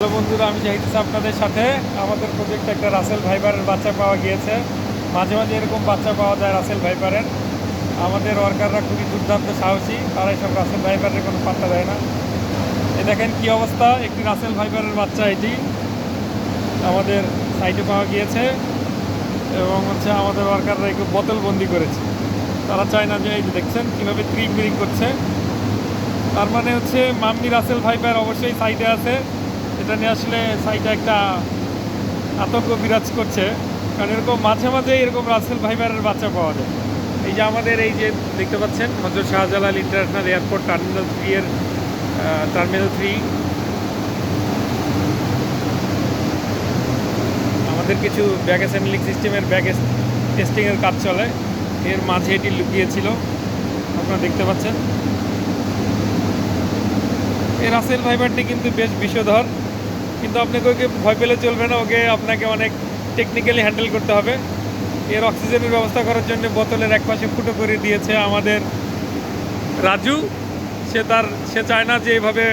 Hello বন্ধুরা, আমি চাইতেছি আপনাদের সাথে। আমাদের প্রজেক্টে একটা রাসেল ভাইবারের বাচ্চা পাওয়া গিয়েছে। মাঝে মাঝে এরকম বাচ্চা পাওয়া যায় রাসেল ভাইবারের আমাদের ওয়ার্কাররা খুবই দুর্দান্ত সাহসী তারা সব রাসেল ভাইবারের কোনো পাত্তা দেয় না। এ দেখেন কি অবস্থা, একটি রাসেল ভাইবারের বাচ্চা এটি। আমাদের সাইটে পাওয়া গিয়েছে এবং হচ্ছে আমাদের ওয়ার্কাররা একটু বোতল বন্দি করেছে। তারা চায় না যে, এই যে দেখছেন কীভাবে ত্রিক বিরিক করছে। তার মানে হচ্ছে মাম্মি রাসেল ভাইবার অবশ্যই সাইডে আছে। এটা নিয়ে আসলে সাইডে একটা আতঙ্ক বিরাজ করছে। কারণ এরকম মাঝে মাঝে এরকম রাসেল ভাইবারের বাচ্চা পাওয়া যায়। এই যে আমাদের এই যে দেখতে পাচ্ছেন, Hazrat Shahjalal international airport terminal three এর টার্মিনাল থ্রি আমাদের কিছু ব্যাগ অ্যাসেম্বলিং সিস্টেমের ব্যাগ টেস্টিংয়ের কাজ চলে। এর মাঝে এটি লুকিয়েছিল, আপনারা দেখতে পাচ্ছেন। এই রাসেল ভাইবারটি কিন্তু বেশ বিষধর। কিন্তু আপনাকে ওকে ভয় পেলে চলবে না, ওকে আপনাকে অনেক টেকনিক্যালি হ্যান্ডেল করতে হবে। এর অক্সিজেনের ব্যবস্থা করার জন্য বোতলের এক পাশে ফুটো করে দিয়েছে আমাদের রাজু। সে তার, সে চায় না যে এভাবে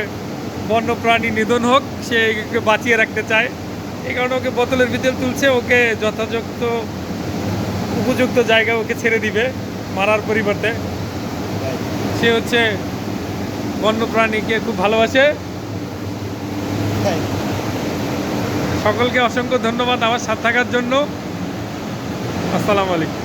বন্য প্রাণী নিধন হোক, সে বাঁচিয়ে রাখতে চায়। এই কারণে ওকে বোতলের ভিতরে তুলছে, ওকে যথাযথ উপযুক্ত জায়গায় ওকে ছেড়ে দিবে মারার পরিবর্তে। সে হচ্ছে বন্য প্রাণীকে খুব ভালোবাসে। সকলকে অসংখ্য ধন্যবাদ আমার সাথে থাকার জন্য। আসসালামু আলাইকুম।